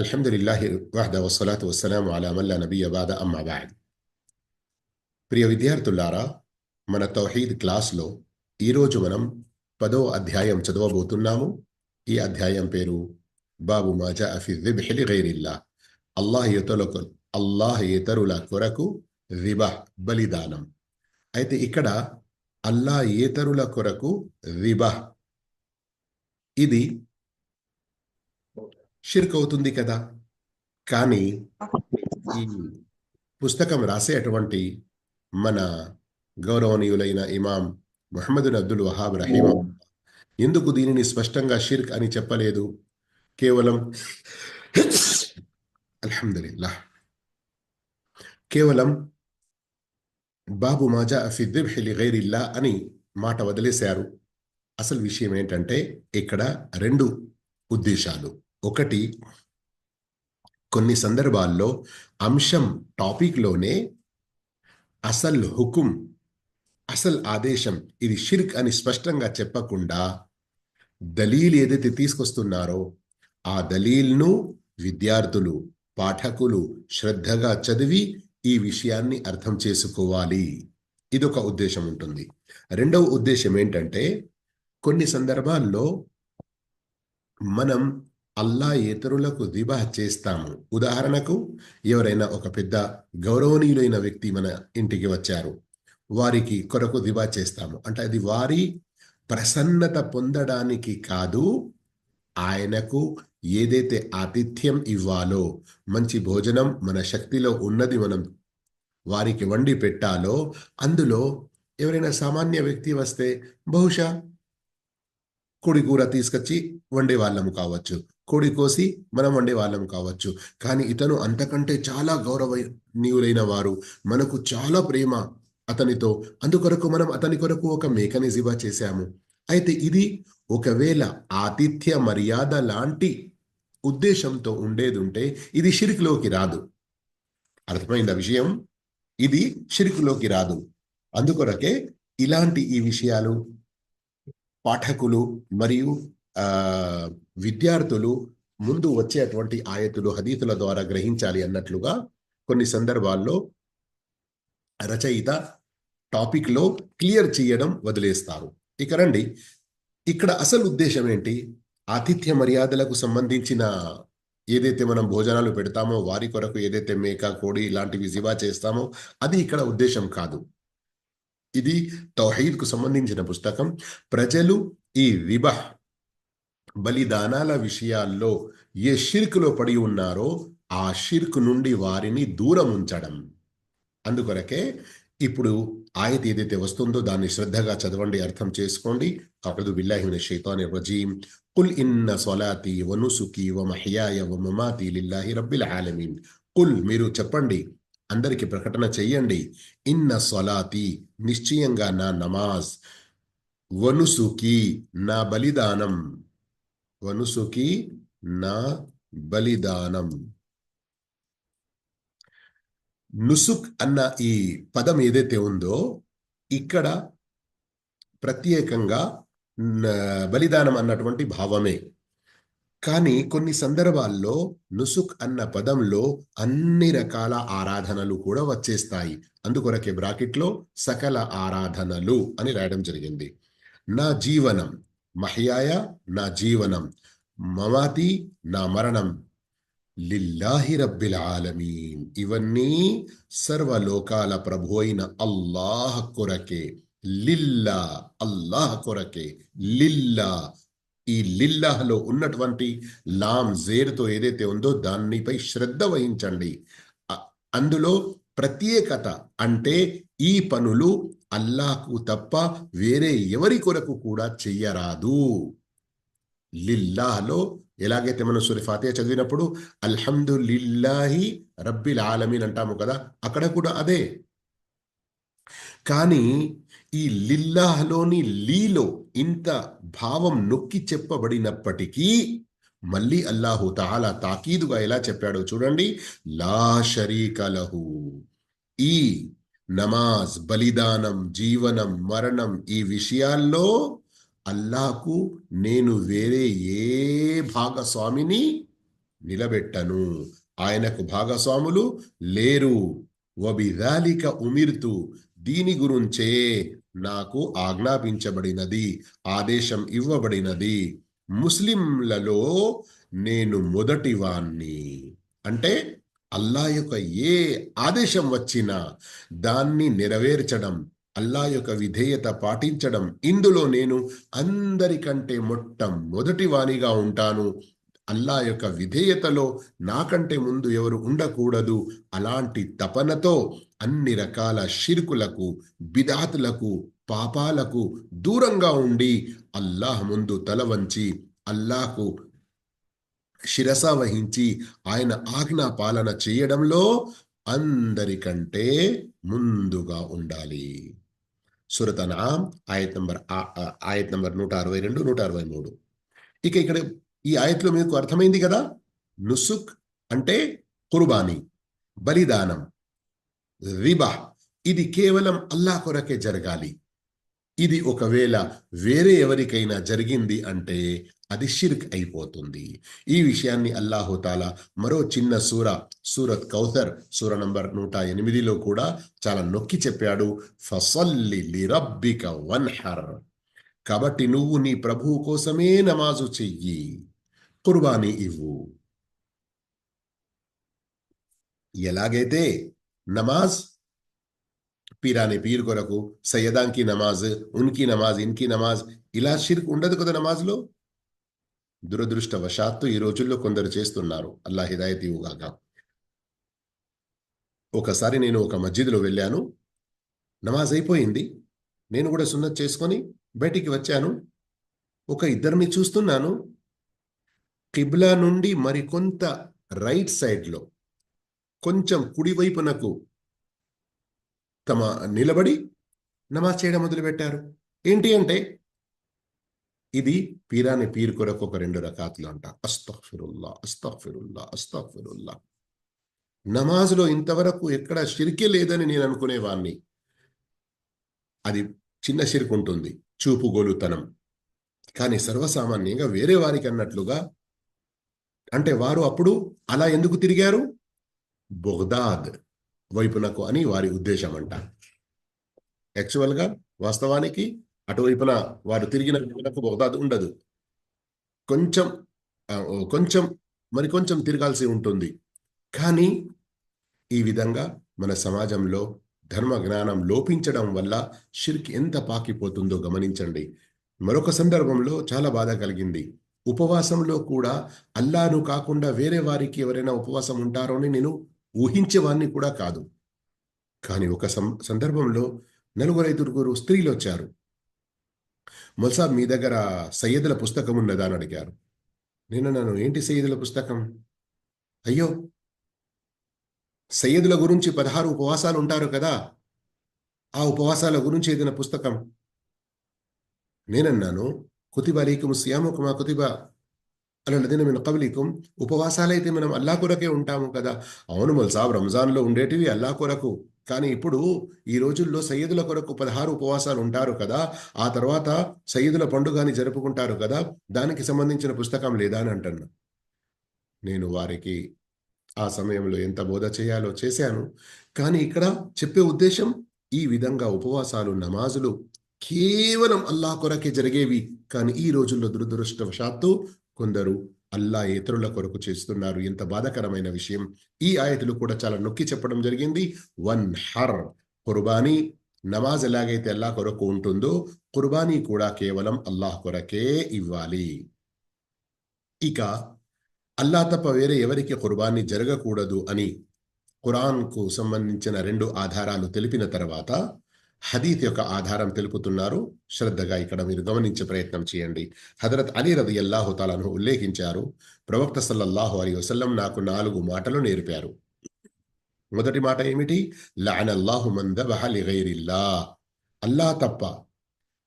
అల్హమ్దులిల్లాహి వహద వస్సలాతు వస్సలాము అలా మల్లా నబియ బాద అమ్మా బాద్ ప్రియ విద్యార్థులారా మన తౌహీద్ క్లాస్లో ఈరోజు మనం పదో అధ్యాయం చదవబోతున్నాము ఈ అధ్యాయం పేరు బాబు మాజా అఫి గైరిల్లా అల్లాహ్ ఇతరులకు అల్లాహ్ ఇతరుల కొరకు రిబహ్ బలిదానం అయితే ఇక్కడ అల్లా ఏతరుల కొరకు రిబహ్ ఇది షిర్క్ అవుతుంది కదా. కానీ ఈ పుస్తకం రాసేటువంటి మన గౌరవనీయులైన ఇమాం ముహమ్మద్ అబ్దుల్ వహాబ్ రహీమ ఎందుకు దీనిని స్పష్టంగా షిర్క్ అని చెప్పలేదు? కేవలం అల్హమ్దుల్లా కేవలం బాబు మాజా అఫి దిబ్హిలి గైరిల్లా అని మాట వదిలేశారు. అసలు విషయం ఏంటంటే ఇక్కడ రెండు ఉద్దేశాలు. ఒకటి కొన్ని సందర్భాల్లో అంశం టాపిక్లోనే అసల్ హుకుం అసల్ ఆదేశం ఇది షిర్క్ అని స్పష్టంగా చెప్పకుండా దలీల్ ఏదైతే తీసుకొస్తున్నారో ఆ దలీల్ను విద్యార్థులు పాఠకులు శ్రద్ధగా చదివి ఈ విషయాన్ని అర్థం చేసుకోవాలి. ఇదొక ఉద్దేశం ఉంటుంది. రెండవ ఉద్దేశం ఏంటంటే కొన్ని సందర్భాల్లో మనం అల్లా ఇతరులకు దిబా చేస్తాము. ఉదాహరణకు ఎవరైనా ఒక పెద్ద గౌరవనీయులైన వ్యక్తి మన ఇంటికి వచ్చారు. వారికి కొరకు దిబా చేస్తాము. అంటే అది వారి ప్రసన్నత పొందడానికి కాదు ఆయనకు ఏదైతే ఆతిథ్యం ఇవ్వాలో మంచి భోజనం మన శక్తిలో ఉన్నది మనం వారికి వండి పెట్టాలో అందులో ఎవరైనా సామాన్య వ్యక్తి వస్తే బహుశా కోడి కూర తీసుకొచ్చి వండే వాళ్ళము కావచ్చు. కోడి కోసి మనం వండే వాళ్ళం కావచ్చు. కానీ ఇతను అంతకంటే చాలా గౌరవనీయులైన వారు. మనకు చాలా ప్రేమ అతనితో. అందుకొరకు మనం అతని కొరకు ఒక మేకని జిబా చేశాము. అయితే ఇది ఒకవేళ ఆతిథ్య మర్యాద లాంటి ఉద్దేశంతో ఉండేది ఉంటే ఇది షిరిక్లోకి రాదు. అర్థమైంది విషయం? ఇది షిరికులోకి రాదు. అందుకొరకే ఇలాంటి ఈ విషయాలు పాఠకులు మరియు విద్యార్థులు ముందు వచ్చేటువంటి ఆయతులు హదీతుల ద్వారా గ్రహించాలి అన్నట్లుగా కొన్ని సందర్భాల్లో రచయిత టాపిక్లో క్లియర్ చేయడం వదిలేస్తారు. ఇక రండి. ఇక్కడ అసలు ఉద్దేశం ఏంటి? ఆతిథ్య మర్యాదలకు సంబంధించిన ఏదైతే మనం భోజనాలు పెడతామో వారి కొరకు ఏదైతే మేక కోడి ఇలాంటివి జివా చేస్తామో అది ఇక్కడ ఉద్దేశం కాదు. ఇది తౌహీద్కు సంబంధించిన పుస్తకం. ప్రజలు ఈ రిబహ్ బలిదానాల విషయాల్లో ఏ షిర్కులో పడి ఉన్నారో ఆ షిర్క్ నుండి వారిని దూరం ఉంచడం అందుకొరకే ఇప్పుడు ఆయత ఏదైతే వస్తుందో దాన్ని శ్రద్ధగా చదవండి అర్థం చేసుకోండి. అప్పుడు బిల్లాహిమిన షైతాని రజీం కుల్ ఇన్న సొలాతి వనుసుకి వ వమమాతి వ లిల్లాహి రబ్బిల్ ఆలమీన్. కుల్ మీరు చెప్పండి అందరికి ప్రకటన చెయ్యండి. ఇన్న సొలాతి నిశ్చయంగా నా నమాజ్. వనుసుకి నా బలిదానం. వనుసుకి నా బలిదానం. నుసుక్ అన్న ఈ పదం ఏదైతే ఉందో ఇక్కడ ప్రత్యేకంగా బలిదానం అన్నటువంటి భావమే. కానీ కొన్ని సందర్భాల్లో నుసుక్ అన్న పదంలో అన్ని రకాల ఆరాధనలు కూడా వచ్చేస్తాయి. అందుకొరకే బ్రాకెట్లో సకల ఆరాధనలు అని రాయడం జరిగింది. నా జీవనం. మహ్యాయ నా జీవనం మమాతి నా మరణం. లిల్లాహి రబ్బిల్ ఆలమీన్. ఇవన్నీ సర్వలోకాల ప్రభు అయిన అల్లాహ్ కొరకే. లిల్లా అల్లాహ్ కొరకే. లిల్లా. ఈ లిల్లాహ్లో ఉన్నటువంటి లామ్ జేర్తో ఏదైతే ఉందో దానిపై శ్రద్ధ వహించండి. అందులో ప్రత్యేకత అంటే ఈ పనులు అల్లాకు తప్ప వేరే ఎవరి కొరకు కూడా చెయ్యరాదు. లిల్లాలో ఎలాగైతే మనం సూర్య ఫాతిహ చదివినప్పుడు అల్హమ్దుల్లాహి రబ్బిల్ ఆలమీన్ అంటాము కదా అక్కడ కూడా అదే. కానీ ఈ లిల్లాహ్లోని లీలో ఇంత భావం నొక్కి చెప్పబడినప్పటికీ మళ్ళీ అల్లాహు తాలా తాకీదుగా ఎలా చెప్పాడో చూడండి. లా షరీకలహు ఈ నమాజ్ బలిదానం జీవనం మరణం ఈ విషయాల్లో అల్లాహకు నేను వేరే ఏ భాగస్వామిని నిలబెట్టను. ఆయనకు భాగస్వాములు లేరు. వబిదాలిక ఉమిర్తు. దీని గురించే నాకు ఆజ్ఞాపించబడినది ఆదేశం ఇవ్వబడినది. ముస్లింలలో నేను మొదటివాణ్ణి. అంటే అల్లా యొక్క ఏ ఆదేశం వచ్చినా దాన్ని నెరవేర్చడం అల్లా యొక్క విధేయత పాటించడం ఇందులో నేను అందరికంటే మొట్టమొదటి వాణిగా ఉంటాను. అల్లా యొక్క విధేయతలో నాకంటే ముందు ఎవరు ఉండకూడదు. అలాంటి తపనతో అన్ని రకాల షిరుకులకు బిదాతులకు పాపాలకు దూరంగా ఉండి అల్లాహ్ ముందు తల వంచి అల్లాహకు శిరస వహించి ఆయన ఆజ్ఞా పాలన చేయడంలో అందరికంటే ముందుగా ఉండాలి. సురతన ఆయత్ నంబర్ ఆయత్ నంబర్ నూట అరవై రెండు నూట అరవై మూడు. ఇక ఇక్కడ ఈ ఆయత్లో మీకు అర్థమైంది కదా? నుసుక్ అంటే కుర్బానీ బలిదానం రిబా. ఇది కేవలం అల్లా కొరకే జరగాలి. ఇది ఒకవేళ వేరే ఎవరికైనా జరిగింది అంటే అది షిర్క్ అయిపోతుంది. ఈ విషయాన్ని అల్లాహుతాల మరో చిన్న సూర సూరత్ కౌసర్ సూర నంబర్ నూట ఎనిమిదిలో కూడా చాలా నొక్కి చెప్పాడు. ఫసల్లి లిరబ్బిక వన్హర్. కాబట్టి నువ్వు నీ ప్రభువు కోసమే నమాజు చెయ్యి. కుర్బానీ ఇవ్వు. ఎలాగైతే నమాజ్ పీరాని పీర్ కొరకు సయ్యదాంకి నమాజ్ ఉన్కి నమాజ్ ఇన్కి నమాజ్ ఇలా షిర్క్ ఉండదు కదా నమాజ్లో? దురదృష్టవశాత్తు ఈ రోజుల్లో కొందరు చేస్తున్నారు. అల్లా హిదాయత్ ఇవ్వగాక. ఒకసారి నేను ఒక మస్జిద్లో వెళ్ళాను. నమాజ్ అయిపోయింది. నేను కూడా సున్నత్ చేసుకొని బయటికి వచ్చాను. ఒక ఇద్దరిని చూస్తున్నాను. కిబ్లా నుండి మరికొంత రైట్ సైడ్లో కొంచెం కుడివైపునకు తమ నిలబడి నమాజ్ చేయడం మొదలుపెట్టారు. ఏంటి అంటే ఇది పీరాని పీరు కొరకు ఒక రెండు రకాతులు అంట. అస్తఫిరుల్లా అస్తఫిరుల్లా అస్తఫిరుల్లా. నమాజ్లో ఇంతవరకు ఎక్కడ షిరికే లేదని నేను అనుకునేవాణ్ణి. అది చిన్న షిరికి ఉంటుంది చూపుగోలుతనం కానీ సర్వసామాన్యంగా వేరే వారికి అన్నట్లుగా అంటే వారు అప్పుడు అలా ఎందుకు తిరిగారు? బొగ్దాద్. వైపునకు అని వారి ఉద్దేశం అంట యాక్చువల్గా వాస్తవానికి అటువైపున వారు తిరిగిన వైపునకు బొగ్దాద్ ఉండదు. కొంచెం కొంచెం మరి కొంచెం తిరగాల్సి ఉంటుంది. కానీ ఈ విధంగా మన సమాజంలో ధర్మ జ్ఞానం లోపించడం వల్ల షిర్క్ ఎంత పాకిపోతుందో గమనించండి. మరొక సందర్భంలో చాలా బాధ కలిగింది. ఉపవాసంలో కూడా అల్లాను కాకుండా వేరే వారికి ఎవరైనా ఉపవాసం ఉంటారో అని నేను ఊహించేవాన్ని కూడా కాదు. కానీ ఒక సందర్భంలో నలుగురు ఐదుగురు స్త్రీలు వచ్చారు. మొసాబ్ మీ దగ్గర సయ్యదుల పుస్తకం ఉన్నదా అని అడిగారు. నేను నన్ను ఏంటి సయ్యదుల పుస్తకం? అయ్యో సయ్యదుల గురించి పదహారు ఉపవాసాలు ఉంటారు కదా ఆ ఉపవాసాల గురించి ఏదైనా పుస్తకం? నేనన్నాను కుతిబ అలీకుం సియాముకుమా కుతిబ అలదిన మన కబలికుం ఉపవాసాలైతే మనం అల్లా కొరకే ఉంటాము కదా. అవును మల్సాబ్ రంజాన్లో ఉండేటివి అల్లా కొరకు. కానీ ఇప్పుడు ఈ రోజుల్లో సయ్యదుల కొరకు పదహారు ఉపవాసాలు ఉంటారు కదా. ఆ తర్వాత సయ్యదుల పండుగని జరుపుకుంటారు కదా. దానికి సంబంధించిన పుస్తకం లేదా అని అంటున్నా. నేను వారికి ఆ సమయంలో ఎంత బోధ చేయాలో చేశాను. కానీ ఇక్కడ చెప్పే ఉద్దేశం ఈ విధంగా ఉపవాసాలు నమాజులు కేవలం అల్లా కొరకే జరిగేవి. కానీ ఈ రోజుల్లో దురదృష్టవశాత్తు కొందరు అల్లా ఇతరుల కొరకు చేస్తున్నారు. ఎంత బాధకరమైన విషయం. ఈ ఆయతులు కూడా చాలా నొక్కి చెప్పడం జరిగింది. One hour. కుర్బానీ నమాజ్ ఎలాగైతే అల్లా కొరకు ఉంటుందో కుర్బానీ కూడా కేవలం అల్లాహ్ కొరకే ఇవ్వాలి. ఇక అల్లా తప్ప వేరే ఎవరికి కుర్బానీ జరగకూడదు అని ఖురాన్కు సంబంధించిన రెండు ఆధారాలు తెలిపిన తర్వాత హదీత్ యొక్క ఆధారం తెలుపుతున్నారు. శ్రద్ధగా ఇక్కడ మీరు గమనించే ప్రయత్నం చేయండి. హజరత్ అలీ రది అల్లాహుతాలను ఉల్లేఖించారు. ప్రవక్త సల్లల్లాహు అలీ వసల్లం నాకు నాలుగు మాటలు నేర్పారు. మొదటి మాట ఏమిటి? లానల్లాహు మందబహలిగైరిల్లా అల్లా తప్ప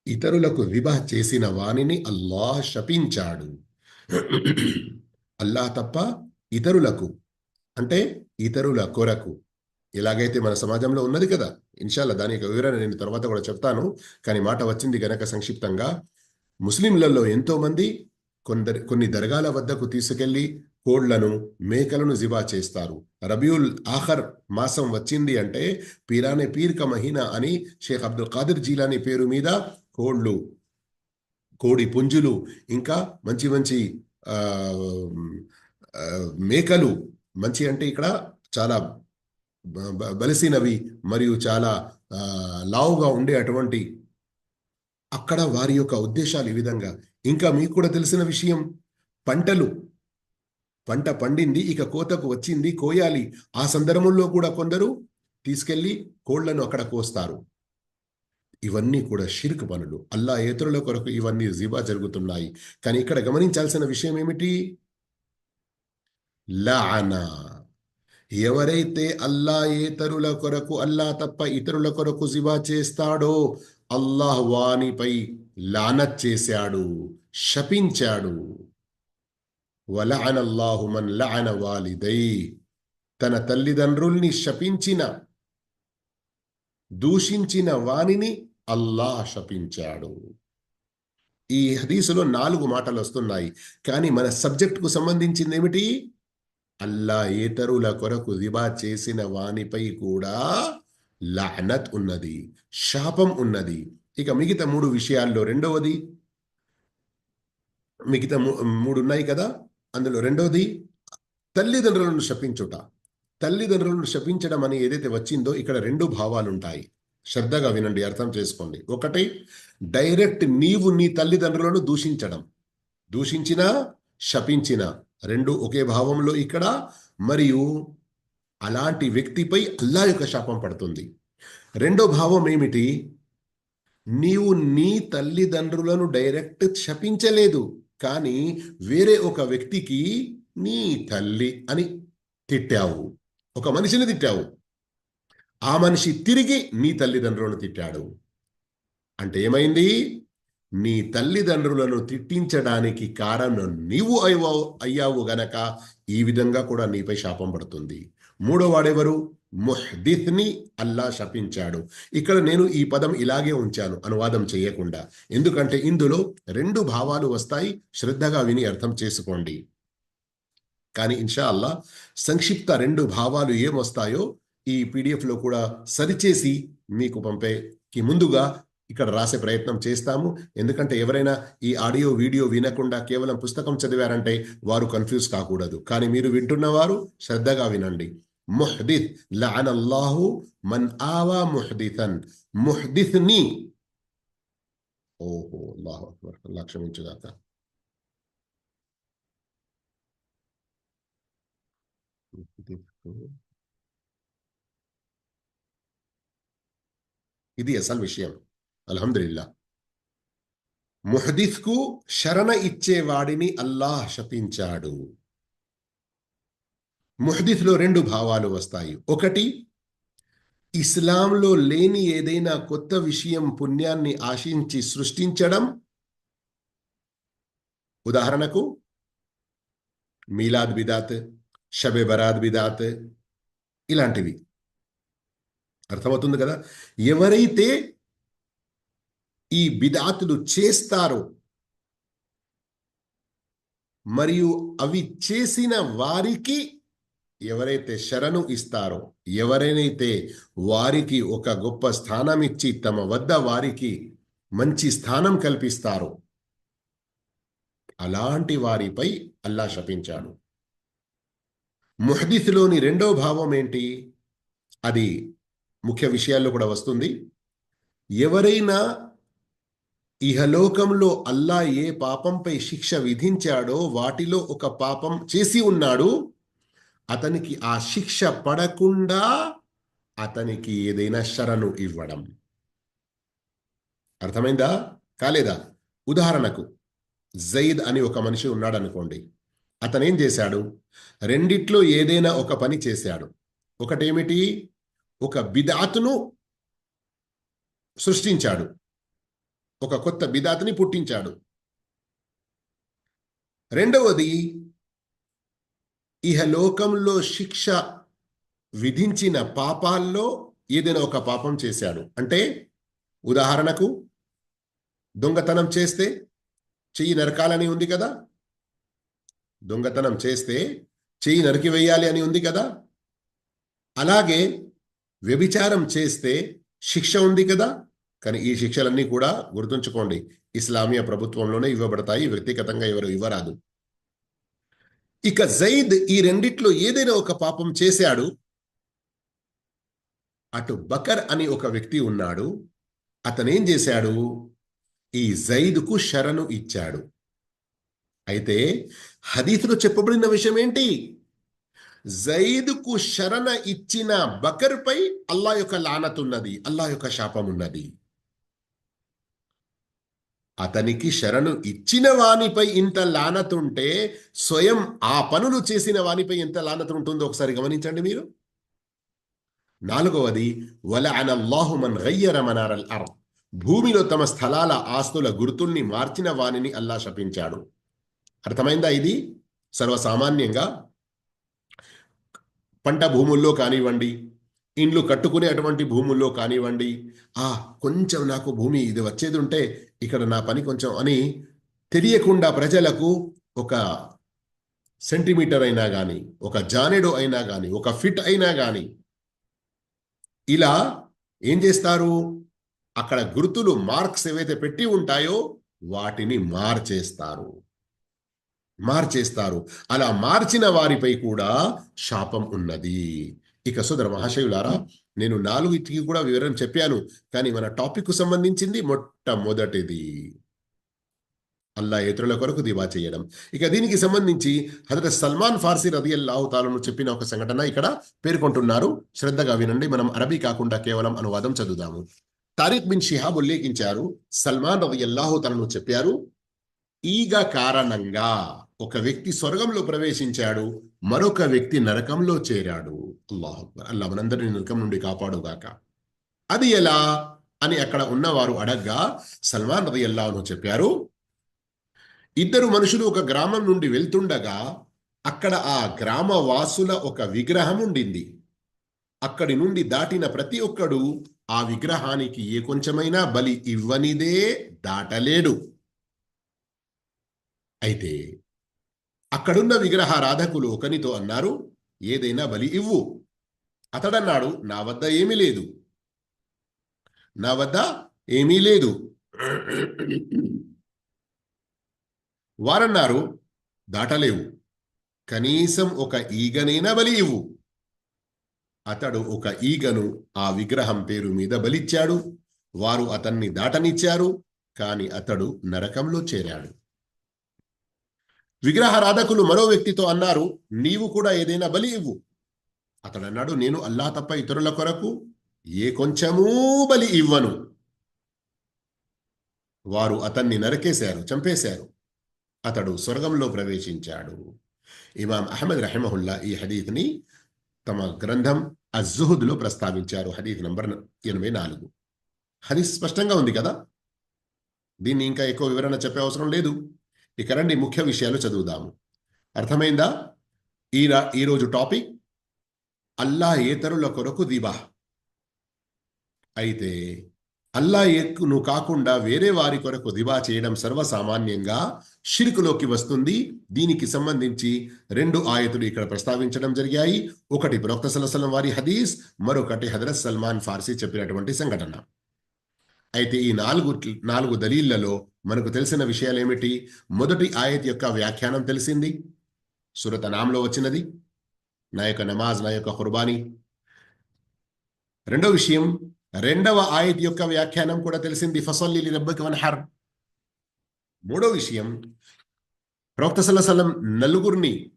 ఇతరులకు విభ చేసిన వాణిని అల్లాహ్ శపించాడు. అల్లా తప్ప ఇతరులకు అంటే ఇతరుల కొరకు ఇలాగైతే మన సమాజంలో ఉన్నది కదా. ఇన్షాల్లా దాని యొక్క వివరణ నేను తర్వాత కూడా చెప్తాను. కానీ మాట వచ్చింది గనక సంక్షిప్తంగా. ముస్లింలలో ఎంతో మంది కొందరి కొన్ని దర్గాల వద్దకు తీసుకెళ్ళి కోళ్ళను మేకలను జిబా చేస్తారు. రబియుల్ ఆఖర్ మాసం వచ్చింది అంటే పీరానే పీర్ క అని షేక్ అబ్దుల్ ఖాదిర్ జీలాని పేరు మీద కోళ్ళు కోడి పుంజులు ఇంకా మంచి మంచి మేకలు మంచి అంటే ఇక్కడ చాలా బలిసినవి మరియు చాలా లావుగా ఉండే అటువంటి అక్కడ వారి యొక్క ఉద్దేశాలు ఈ విధంగా. ఇంకా మీకు కూడా తెలిసిన విషయం పంటలు. పంట పండింది ఇక కోతకు వచ్చింది కోయాలి. ఆ సందర్భంలో కూడా కొందరు తీసుకెళ్ళి కోళ్ళను అక్కడ కోస్తారు. ఇవన్నీ కూడా షిర్క్ పనులు. అల్లా ఏతరుల కొరకు ఇవన్నీ జిబా జరుగుతున్నాయి. కానీ ఇక్కడ గమనించాల్సిన విషయం ఏమిటి? లానా. ఎవరైతే అల్లా ఏతరుల కొరకు అల్లా తప్ప ఇతరుల కొరకు జివా చేస్తాడో అల్లాహ్ వానిపై లానత్ చేశాడు శపించాడు. వలఅన అల్లాహు మన్ లఅన వాలిదై. తన తల్లిదండ్రుల్ని శపించిన దూషించిన వానిని అల్లాహ్ శపించాడు. ఈ హదీసులో నాలుగు మాటలు వస్తున్నాయి. కానీ మన సబ్జెక్టుకు సంబంధించింది ఏమిటి? అల్లా ఏతరుల కొరకు రిబా చేసిన వానిపై కూడా లానత్ ఉన్నది శాపం ఉన్నది. ఇక మిగతా మూడు విషయాల్లో రెండవది మిగతా మూడు ఉన్నాయి కదా? అందులో రెండవది తల్లిదండ్రులను శపించుట. తల్లిదండ్రులను శపించడం అని ఏదైతే వచ్చిందో ఇక్కడ రెండు భావాలు ఉంటాయి శ్రద్ధగా వినండి అర్థం చేసుకోండి. ఒకటి డైరెక్ట్ నీవు నీ తల్లిదండ్రులను దూషించడం. దూషించినా శపించిన. రెండు ఒకే భావంలో ఇక్కడ మరియు అలాంటి వ్యక్తిపై అల్లా యొక్క శాపం పడుతుంది. రెండో భావం ఏమిటి? నీవు నీ తల్లిదండ్రులను డైరెక్ట్ శపించలేదు కానీ వేరే ఒక వ్యక్తికి నీ తల్లి అని తిట్టావు. ఒక మనిషిని తిట్టావు. ఆ మనిషి తిరిగి నీ తల్లిదండ్రులను తిట్టాడు. అంటే ఏమైంది? నీ తల్లిదండ్రులను తిట్టించడానికి కారణం నీవు అయ్యావు అయ్యావు గనక ఈ విధంగా కూడా నీపై శాపం పడుతుంది. మూడో వాడెవరు? ముహ్దిత్ని అల్లా శపించాడు. ఇక్కడ నేను ఈ పదం ఇలాగే ఉంచాను అనువాదం చేయకుండా. ఎందుకంటే ఇందులో రెండు భావాలు వస్తాయి శ్రద్ధగా విని అర్థం చేసుకోండి. కానీ ఇన్షా అల్లా సంక్షిప్త రెండు భావాలు ఏమొస్తాయో ఈ పీడిఎఫ్లో కూడా సరిచేసి మీకు పంపేకి ముందుగా ఇక్కడ రాసే ప్రయత్నం చేస్తాము. ఎందుకంటే ఎవరైనా ఈ ఆడియో వీడియో వినకుండా కేవలం పుస్తకం చదివారంటే వారు కన్ఫ్యూజ్ కాకూడదు. కానీ మీరు వింటున్నవారు శ్రద్ధగా వినండి. ముహ్దిత్ లఅన అల్లాహు మన్ ఆవా ముహ్దితన్. ముహ్దిత్ని ఓహో అల్లాహు అక్బర్. అల్లాహ్ క్షమించుగాక. ఇది అసలు విషయం. అల్హమ్దుల్లా ముహదిత్కు శరణ ఇచ్చేవాడిని అల్లాహ్ శపించాడు. ముహదిత్లో రెండు భావాలు వస్తాయి. ఒకటి ఇస్లాంలో లేని ఏదైనా కొత్త విషయం పుణ్యాన్ని ఆశించి సృష్టించడం. ఉదాహరణకు మీలాద్ బిదాత్ షబె బరాద్ బిదాత్ ఇలాంటివి. అర్థమవుతుంది కదా? ఎవరైతే ఈ బిదాతులు చేస్తారో మరియు అవి చేసిన వారికి ఎవరైతే శరణు ఇస్తారో ఎవరైతే వారికి ఒక గొప్ప స్థానం ఇచ్చి తమ వద్ద వారికి మంచి స్థానం కల్పిస్తారో అలాంటి వారిపై అల్లా శపించాడు. ముహదిస్లోని రెండో భావం ఏంటి? అది ముఖ్య విషయాల్లో కూడా వస్తుంది. ఎవరైనా ఇహలోకంలో అల్లా ఏ పాపంపై శిక్ష విధించాడో వాటిలో ఒక పాపం చేసి ఉన్నాడు. అతనికి ఆ శిక్ష పడకుండా అతనికి ఏదైనా శరణు ఇవ్వడం. అర్థమైందా? కాలేదా? ఉదాహరణకు జైద్ అని ఒక మనిషి ఉన్నాడు అనుకోండి అతను ఏం చేశాడు? రెండిట్లో ఏదైనా ఒక పని చేశాడు. ఒకటేమిటి? ఒక బిదాతును సృష్టించాడు. ఒక కొత్త బిదాతిని పుట్టించాడు. రెండవది ఇహలోకంలో శిక్ష విధించిన పాపాల్లో ఏదైనా ఒక పాపం చేశాడు. అంటే ఉదాహరణకు దొంగతనం చేస్తే చెయ్యి నరకాలని ఉంది కదా? దొంగతనం చేస్తే చెయ్యి నరికి వేయాలి అని ఉంది కదా? అలాగే వ్యభిచారం చేస్తే శిక్ష ఉంది కదా? కానీ ఈ శిక్షలన్నీ కూడా గుర్తుంచుకోండి. ఇస్లామియా ప్రభుత్వంలోనే ఇవ్వబడతాయి. వ్యక్తిగతంగా ఎవరు ఇవ్వరాదు. ఇక జైద్ ఈ రెండిట్లో ఏదైనా ఒక పాపం చేశాడు. అటు బకర్ అని ఒక వ్యక్తి ఉన్నాడు. అతనేం చేశాడు? ఈ జైద్కు శరణు ఇచ్చాడు. అయితే హదీసులో చెప్పబడిన విషయం ఏంటి? జైద్కు శరణ ఇచ్చిన బకర్పై అల్లా యొక్క లానతున్నది. అల్లా యొక్క శాపం ఉన్నది అతనికి శరణు ఇచ్చిన వానిపై ఇంత లానతుంటే స్వయం ఆ పనులు చేసిన వానిపై ఎంత లానత ఉంటుందో ఒకసారి గమనించండి మీరు. నాలుగవది వల అనల్లాహు మన్ గయ్యర మనారల్ అర్ భూమిలో తమ స్థలాల ఆస్తుల గుర్తుల్ని మార్చిన వానిని అల్లా శపించాడు. అర్థమైందా ఇది? సర్వసామాన్యంగా. పంట భూముల్లో కానివ్వండి ఇండ్లు కట్టుకునే అటువంటి భూముల్లో కానివ్వండి ఆ కొంచెం నాకు భూమి ఇది వచ్చేది ఉంటే ఇక్కడ నా పని కొంచెం అని తెలియకుండా ప్రజలకు ఒక సెంటీమీటర్ అయినా కానీ ఒక జానెడు అయినా కానీ ఒక ఫిట్ అయినా కానీ ఇలా ఏం చేస్తారు? అక్కడ గుర్తులు మార్క్స్ ఏవైతే పెట్టి ఉంటాయో వాటిని మార్చేస్తారు. మార్చేస్తారు. అలా మార్చిన వారిపై కూడా శాపం ఉన్నది. ఇక సోదర మహాశయులారా నేను నాలుగుకి కూడా వివరం చెప్పాను కానీ మన టాపిక్కు సంబంధించింది మొట్టమొదటిది. అల్లా ఇతరుల కొరకు దివా చేయడం. ఇక దీనికి సంబంధించి హజరత్ సల్మాన్ ఫార్సీ రది అల్లాహు తాలను చెప్పిన ఒక సంఘటన ఇక్కడ పేర్కొంటున్నారు. శ్రద్ధగా వినండి మనం అరబీ కాకుండా కేవలం అనువాదం చదువుదాము. తారిక్ బిన్ షిహాబ్ ఉల్లేఖించారు సల్మాన్ రది అల్లాహు చెప్పారు ఈగ కారణంగా ఒక వ్యక్తి స్వర్గంలో ప్రవేశించాడు మరొక వ్యక్తి నరకంలో చేరాడు. అల్లాహ్ అక్బర్. అల్లా మనందరిని నరకం నుండి కాపాడుగాక. అది ఎలా? అని అక్కడ ఉన్నవారు అడగ్గా సల్మాన్ రది అల్లాహను చెప్పారు ఇద్దరు మనుషులు ఒక గ్రామం నుండి వెళ్తుండగా అక్కడ ఆ గ్రామ వాసుల ఒక విగ్రహం ఉండింది. అక్కడి నుండి దాటిన ప్రతి ఒక్కడు ఆ విగ్రహానికి ఏ కొంచెమైనా బలి ఇవ్వనిదే దాటలేడు. అయితే అక్కడున్న విగ్రహారాధకులు ఒకనితో అన్నారు ఏదైనా బలి ఇవ్వు. అతడన్నాడు నా వద్ద ఏమీ లేదు. నా వద్ద ఏమీ లేదు. వారన్నారు దాటలేవు. కనీసం ఒక ఈగనైనా బలి ఇవ్వు. అతడు ఒక ఈగను ఆ విగ్రహం పేరు మీద బలిచ్చాడు. వారు అతన్ని దాటనిచ్చారు కాని అతడు నరకంలో చేరాడు. విగ్రహారాధకులు మరో వ్యక్తితో అన్నారు నీవు కూడా ఏదైనా బలి ఇవ్వు. అతడు అన్నాడు నేను అల్లా తప్ప ఇతరుల కొరకు ఏ కొంచెమూ బలి ఇవ్వను. వారు అతన్ని నరకేశారు చంపేశారు. అతడు స్వర్గంలో ప్రవేశించాడు. ఇమాం అహ్మద్ రహమహుల్లా ఈ హదీఫ్ని తమ గ్రంథం అజుహుద్లో ప్రస్తావించారు హదీఫ్ నంబర్ ఎనభై నాలుగు. హదీఫ్ స్పష్టంగా ఉంది కదా? దీన్ని ఇంకా ఎక్కువ వివరణ చెప్పే అవసరం లేదు. ఇక రండి ముఖ్య విషయాలు చదువుదాము. అర్థమైందా? ఈ ఈరోజు టాపిక్ అల్లా ఏతరుల కొరకు దివా అయితే అల్లా ఎక్కును కాకుండా వేరే వారి కొరకు దివా చేయడం సర్వసామాన్యంగా షిరుకులోకి వస్తుంది. దీనికి సంబంధించి రెండు ఆయతులు ఇక్కడ ప్రస్తావించడం జరిగాయి. ఒకటి ప్రొక్త సలసలం వారి హదీస్ మరొకటి హజరత్ సల్మాన్ ఫార్సీ చెప్పినటువంటి సంఘటన. అయితే ఈ నాలుగు నాలుగు దలీళ్ళలో మనకు తెలిసిన విషయాలు ఏమిటి మొదటి ఆయత్ యొక్క వ్యాఖ్యానం తెలిసింది. సురత నాంలో వచ్చినది. నా యొక్క నమాజ్ నా యొక్క ఖుర్బానీ. రెండో విషయం రెండవ ఆయత్ యొక్క వ్యాఖ్యానం కూడా తెలిసింది. ఫసల్లి రబ్బకి వన్హర్. మూడో విషయం ప్రవక్త సల్లసలం నలుగురిని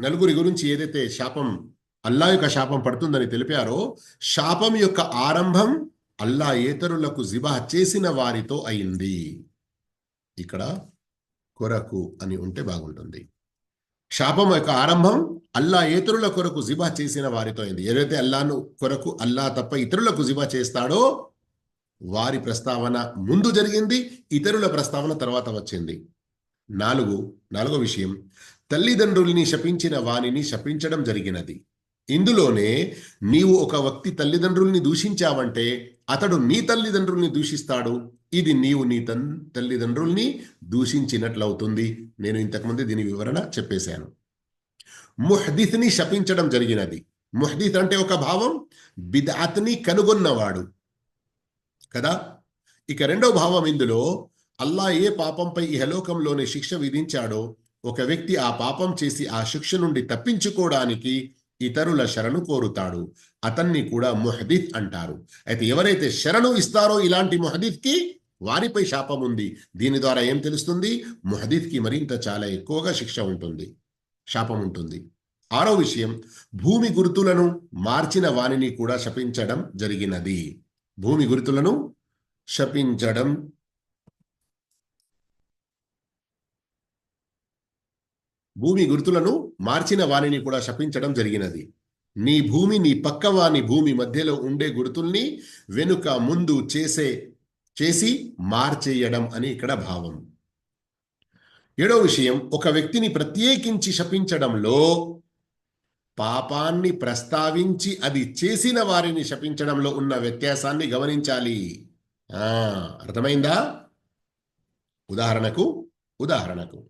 నలుగురి గురించి ఏదైతే శాపం అల్లా యొక్క శాపం పడుతుందని తెలిపారో శాపం యొక్క ఆరంభం అల్లా ఏతరులకు జిబా చేసిన వారితో అయింది. ఇక్కడ కొరకు అని ఉంటే బాగుంటుంది. శాపం యొక్క ఆరంభం అల్లా ఏతరుల కొరకు జిబా చేసిన వారితో అయింది. ఏదైతే అల్లాను కొరకు అల్లా తప్ప ఇతరులకు జిబా చేస్తాడో వారి ప్రస్తావన ముందు జరిగింది ఇతరుల ప్రస్తావన తర్వాత వచ్చింది. నాలుగు నాలుగో విషయం తల్లిదండ్రుల్ని శపించిన వాణిని శపించడం జరిగినది. ఇందులోనే నీవు ఒక వ్యక్తి తల్లిదండ్రుల్ని దూషించావంటే అతడు నీ తల్లిదండ్రుల్ని దూషిస్తాడు. ఇది నీవు నీ తన్ తల్లిదండ్రుల్ని దూషించినట్లవుతుంది. నేను ఇంతకుముందు దీని వివరణ చెప్పేశాను. ముహ్దిత్ని శపించడం జరిగినది. ముహ్దిత్ అంటే ఒక భావం బిదాత్ని కనుగొన్నవాడు. కదా? ఇక రెండో భావం ఇందులో అల్లా ఏ పాపంపై ఇహలోకంలోనే శిక్ష విధించాడో ఒక వ్యక్తి ఆ పాపం చేసి ఆ శిక్ష నుండి తప్పించుకోవడానికి ఇతరుల శరణు కోరుతాడు. అతన్ని కూడా ముహదిత్ అంటారు. అయితే ఎవరైతే శరణు ఇస్తారో ఇలాంటి ముహదిత్కి వారిపై శాపం ఉంది. దీని ద్వారా ఏం తెలుస్తుంది? ముహదిత్కి మరింత చాలా ఎక్కువగా శిక్ష ఉంటుంది. శాపం ఉంటుంది. ఆరో విషయం భూమి గుర్తులను మార్చిన వాణిని కూడా శపించడం జరిగినది. భూమి గుర్తులను శపించడం భూమి గుర్తులను మార్చిన వాణిని కూడా శపించడం జరిగినది. నీ భూమి నీ పక్కవాని భూమి మధ్యలో ఉండే గుర్తుల్ని వెనుక ముందు చేసే చేసి మార్చేయడం అని ఇక్కడ భావం. ఏడో విషయం ఒక వ్యక్తిని ప్రత్యేకించి శపించడంలో పాపాన్ని ప్రస్తావించి అది చేసిన వారిని శపించడంలో ఉన్న వ్యత్యాసాన్ని గమనించాలి. ఆ అర్థమైందా? ఉదాహరణకు ఉదాహరణకు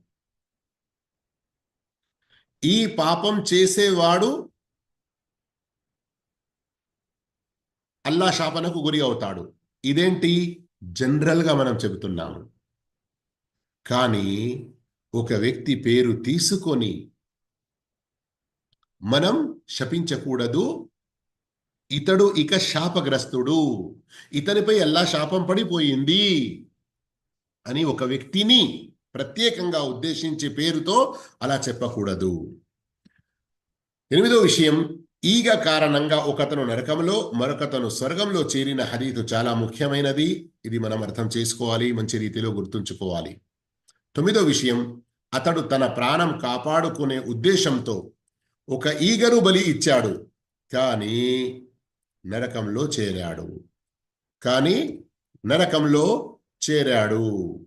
ఈ పాపం చేసేవాడు అల్లా శాపనకు గురి అవుతాడు. ఇదేంటి? జనరల్గా మనం చెబుతున్నాము కానీ ఒక వ్యక్తి పేరు తీసుకొని మనం శపించకూడదు. ఇతడు ఇక శాపగ్రస్తుడు. ఇతనిపై అల్లా శాపం పడిపోయింది అని ఒక వ్యక్తిని ప్రత్యేకంగా ఉద్దేశించే పేరుతో అలా చెప్పకూడదు. ఎనిమిదో విషయం ఈగ కారణంగా ఒకతను నరకంలో మరొకతను స్వర్గంలో చేరిన హరీతు చాలా ముఖ్యమైనది. ఇది మనం అర్థం చేసుకోవాలి మంచి రీతిలో గుర్తుంచుకోవాలి. తొమ్మిదో విషయం అతడు తన ప్రాణం కాపాడుకునే ఉద్దేశంతో ఒక ఈగను బలి ఇచ్చాడు. కానీ నరకంలో చేరాడు. కానీ నరకంలో చేరాడు.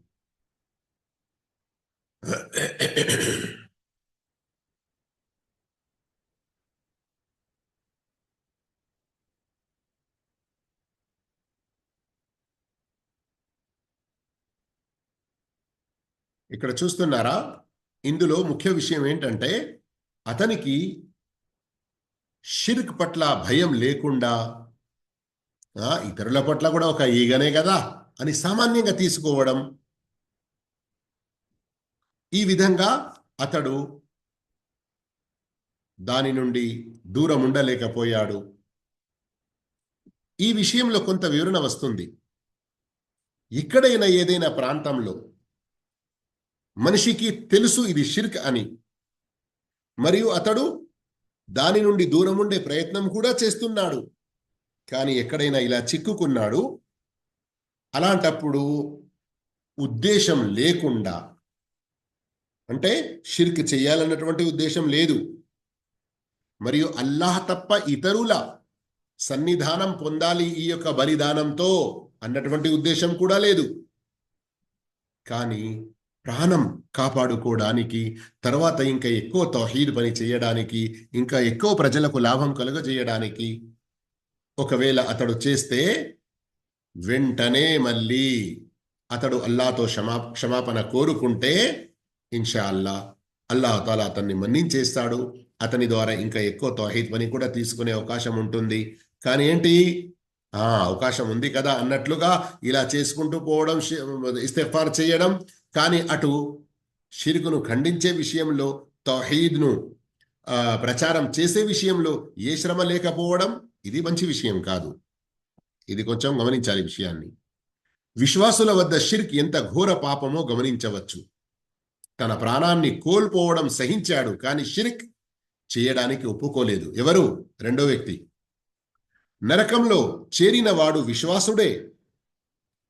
ఇక్కడ చూస్తున్నారా? ఇందులో ముఖ్య విషయం ఏంటంటే అతనికి షిర్క్ పట్ల భయం లేకుండా ఆ, ఇతరుల పట్ల కూడా ఒక ఈగనే కదా అని సామాన్యంగా తీసుకోవడం ఈ విధంగా అతడు దాని నుండి దూరం ఉండలేకపోయాడు. ఈ విషయంలో కొంత వివరణ వస్తుంది. ఇక్కడైనా ఏదైనా ప్రాంతంలో మనిషికి తెలుసు ఇది షిర్క్ అని. మరియు అతడు దాని నుండి దూరం ఉండే ప్రయత్నం కూడా చేస్తున్నాడు. కానీ ఎక్కడైనా ఇలా చిక్కుకున్నాడు. అలాంటప్పుడు ఉద్దేశం లేకుండా అంటే షిర్క్ చేయాలన్నటువంటి ఉద్దేశం లేదు. మరియు అల్లాహ్ తప్ప ఇతరుల సన్నిధానం పొందాలి ఈ యొక్క బలిదానంతో అన్నటువంటి ఉద్దేశం కూడా లేదు. కానీ ప్రాణం కాపాడుకోవడానికి తర్వాత ఇంకా ఎక్కువ తౌహీద్ పని చేయడానికి ఇంకా ఎక్కువ ప్రజలకు లాభం కలుగజేయడానికి ఒకవేళ అతడు చేస్తే వెంటనే మళ్ళీ అతడు అల్లాతో క్షమా క్షమాపణ కోరుకుంటే ఇన్షా అల్లా అల్లాహ్ తాలా అతన్ని మన్నించేస్తాడు. అతని ద్వారా ఇంకా ఎక్కువ తోహీద్ పని కూడా తీసుకునే అవకాశం ఉంటుంది. కానీ ఏంటి? ఆ అవకాశం ఉంది కదా అన్నట్లుగా ఇలా చేసుకుంటూ పోవడం ఇస్తఫార్ చేయడం. కానీ అటు షిరుకును ఖండించే విషయంలో తౌహీద్ను ప్రచారం చేసే విషయంలో ఏ శ్రమ లేకపోవడం ఇది మంచి విషయం కాదు. ఇది కొంచెం గమనించాలి విషయాన్ని. విశ్వాసుల వద్ద షిర్క్ ఎంత ఘోర పాపమో గమనించవచ్చు. తన ప్రాణాన్ని కోల్పోవడం సహించాడు కానీ షిరిక్ చేయడానికి ఒప్పుకోలేదు. ఎవరు? రెండో వ్యక్తి. నరకంలో చేరిన వాడు విశ్వాసుడే.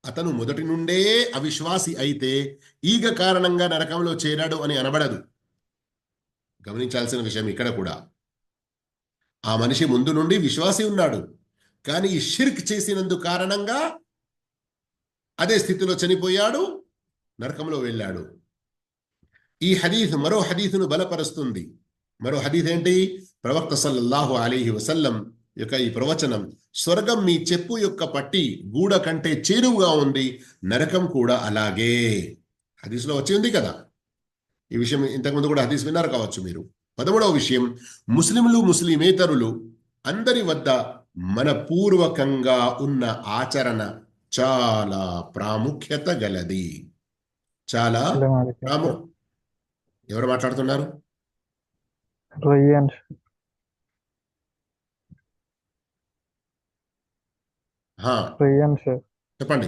అతను మొదటి నుండే అవిశ్వాసి అయితే ఈగ కారణంగా నరకంలో చేరాడు అని అనబడదు. గమనించాల్సిన విషయం ఇక్కడ కూడా. ఆ మనిషి ముందు నుండి విశ్వాసి ఉన్నాడు కానీ ఈ షిర్క్ చేసినందు కారణంగా అదే స్థితిలో చనిపోయాడు నరకంలో వెళ్ళాడు. ఈ హదీఫ్ మరో హదీఫ్ను బలపరుస్తుంది. మరో హదీఫ్ ఏంటి? ప్రవక్త సల్లల్లాహు అలీహి వసల్లం యొక్క ఈ ప్రవచనం స్వర్గం మీ చెప్పు యొక్క పట్టి గూడ కంటే చేరువుగా ఉంది నరకం కూడా అలాగే. హదీస్లో వచ్చి ఉంది కదా. ఈ విషయం ఇంతకుముందు కూడా హదీస్ విన్నారు కావచ్చు మీరు. పదమూడవ విషయం ముస్లింలు ముస్లిమేతరులు అందరి వద్ద మనపూర్వకంగా ఉన్న ఆచరణ చాలా ప్రాముఖ్యత గలది. చాలా ప్రాము ఎవరు మాట్లాడుతున్నారు? చెప్పండి.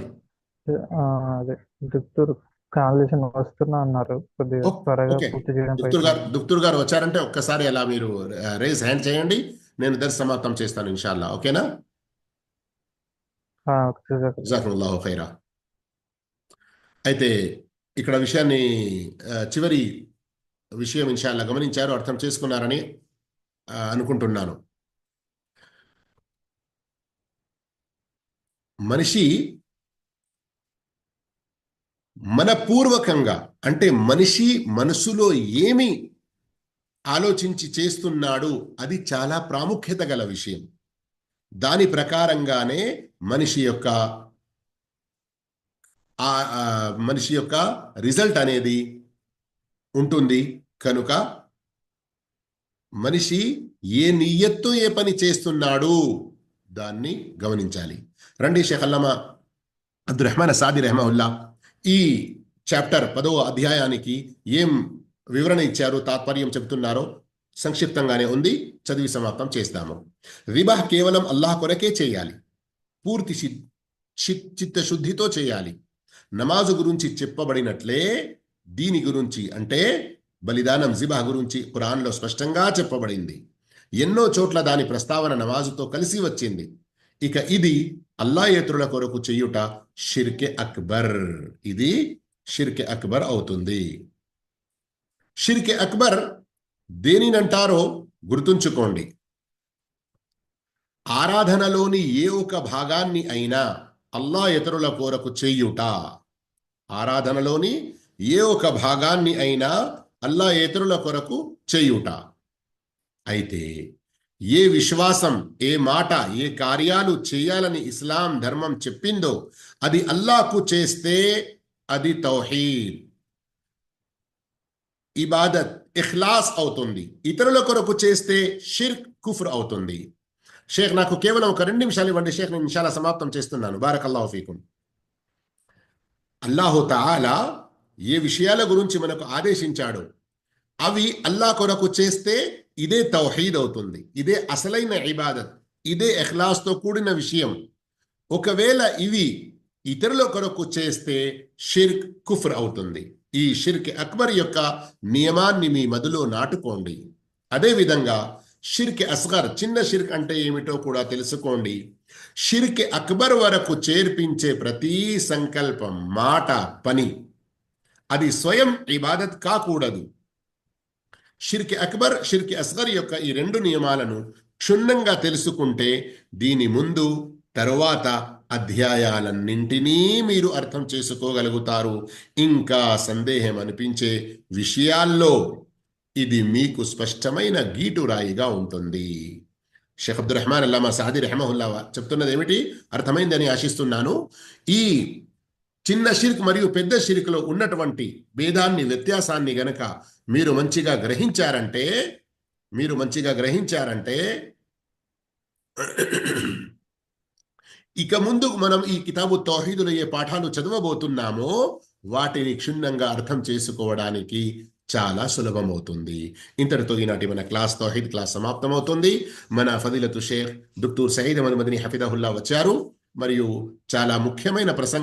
అదే. కాన్వర్సేషన్ వస్తున్నా అన్నారు. కొద్దిగా ఓ- త్వరగా ఓకే. పూర్తి చేయడం దుక్తూర్ గారు ప్రయత్నం దుక్తూర్ గారు వచ్చారంటే ఒక్కసారి అలా మీరు రేజ్ హ్యాండ్ చేయండి. నేను దర్శ సమాప్తం చేస్తాను ఇన్షాల్లా. ఓకేనా? ఖైరా. అయితే ఇక్కడ విషయాన్ని చివరి విషయం ఇన్షాల్లా గమనించారు అర్థం చేసుకున్నారని అనుకుంటున్నాను. మనిషి మనపూర్వకంగా అంటే మనిషి మనసులో ఏమి ఆలోచించి చేస్తున్నాడు అది చాలా ప్రాముఖ్యత గల విషయం. దాని ప్రకారంగానే మనిషి యొక్క మనిషి యొక్క రిజల్ట్ అనేది ఉంటుంది. కనుక మనిషి ఏ నియ్యత్తు ఏ పని చేస్తున్నాడు? దాన్ని గమనించాలి. రండి షేఖ్ అల్లమా అబ్దుల్ సాది రెహమావుల్లా ఈ చాప్టర్ పదవ అధ్యాయానికి ఏం వివరణ ఇచ్చారు తాత్పర్యం చెబుతున్నారో సంక్షిప్తంగానే ఉంది. చదివి సమాప్తం చేస్తాము. వివాహ కేవలం అల్లాహ్ కొరకే చేయాలి. పూర్తి చిత్తశుద్ధితో చేయాలి. నమాజు గురించి చెప్పబడినట్లే దీని గురించి అంటే బలిదానం జిబా గురించి ఖురాన్లో స్పష్టంగా చెప్పబడింది. ఎన్నో చోట్ల దాని ప్రస్తావన నమాజుతో కలిసి వచ్చింది. ఇక ఇది అల్లాయేతుల కొరకు చెయ్యుట షిర్కె అక్బర్. ఇది షిర్కె అక్బర్ అవుతుంది. షిర్కె అక్బర్ దేనినంటారో గుర్తుంచుకోండి. ఆరాధనలోని ఏ ఒక భాగాన్ని అయినా అల్లా ఇతరుల కొరకు చెయ్యుట ఆరాధనలోని ఏ ఒక భాగాన్ని అయినా అల్లా ఇతరుల కొరకు చేయుట. అయితే ఏ విశ్వాసం ఏ మాట ఏ కార్యాలు చేయాలని ఇస్లాం ధర్మం చెప్పిందో అది అల్లాకు చేస్తే అది తౌహీద్. ఇబాదత్ ఇఖ్లాస్ అవుతుంది. ఇతరుల కొరకు చేస్తే షిర్క్ కుఫ్ర్ అవుతుంది. షేఖ్ నాకు కేవలం ఒక రెండు నిమిషాలు ఇవ్వండి. షేఖ్ నేను నిమిషాల సమాప్తం చేస్తున్నాను. బారకల్లాహు ఫీకుం. అల్లాహు తాలా ఏ విషయాల గురించి మనకు ఆదేశించాడో అవి అల్లా కొరకు చేస్తే ఇదే తౌహీద్ అవుతుంది ఇదే అసలైన ఇబాదత్ ఇదే ఎహ్లాస్తో కూడిన విషయం. ఒకవేళ ఇవి ఇతరుల కొరకు చేస్తే షిర్క్ కుఫ్ర్ అవుతుంది. ఈ షిర్క్ అక్బర్ యొక్క నియమాన్ని మీ మదిలో నాటుకోండి. అదేవిధంగా షిర్క్ అస్గర్ చిన్న షిర్క్ అంటే ఏమిటో కూడా తెలుసుకోండి. షిర్క్ అక్బర్ వరకు చేర్పించే ప్రతి సంకల్పం మాట పని అది స్వయం ఇబాదత్ కాకూడదు. షిర్కి అక్బర్ షిర్కి అస్గర్ యొక్క ఈ రెండు నియమాలను క్షుణ్ణంగా తెలుసుకుంటే దీని ముందు తరువాత అధ్యాయాలన్నింటినీ మీరు అర్థం చేసుకోగలుగుతారు. ఇంకా సందేహం అనిపించే విషయాల్లో ఇది మీకు స్పష్టమైన గీటురాయిగా ఉంటుంది. షేఖ్ అబ్దుల్ రెహమాన్ అల్లామా సాది రెహమహుల్లా చెప్తున్నది ఏమిటి? అర్థమైందని ఆశిస్తున్నాను. ఈ చిన్న షిర్క్ మరియు పెద్ద షిర్క్లో ఉన్నటువంటి భేదాన్ని వ్యత్యాసాన్ని గనక మీరు మంచిగా గ్రహించారంటే మీరు మంచిగా గ్రహించారంటే ఇక ముందు మనం ఈ కితాబు తౌహీదులో ఏ పాఠాలు చదవబోతున్నామో వాటిని క్షుణ్ణంగా అర్థం చేసుకోవడానికి చాలా సులభమవుతుంది. ఇంతటితో ఈనాటి మన క్లాస్ తౌహీద్ క్లాస్ సమాప్తమవుతుంది. మన ఫదిలతు షేర్ దుక్తూర్ సయీద్ అహ్మద్ మదిని హఫిదహుల్లా వచ్చారు. మరియు చాలా ముఖ్యమైన ప్రసంగం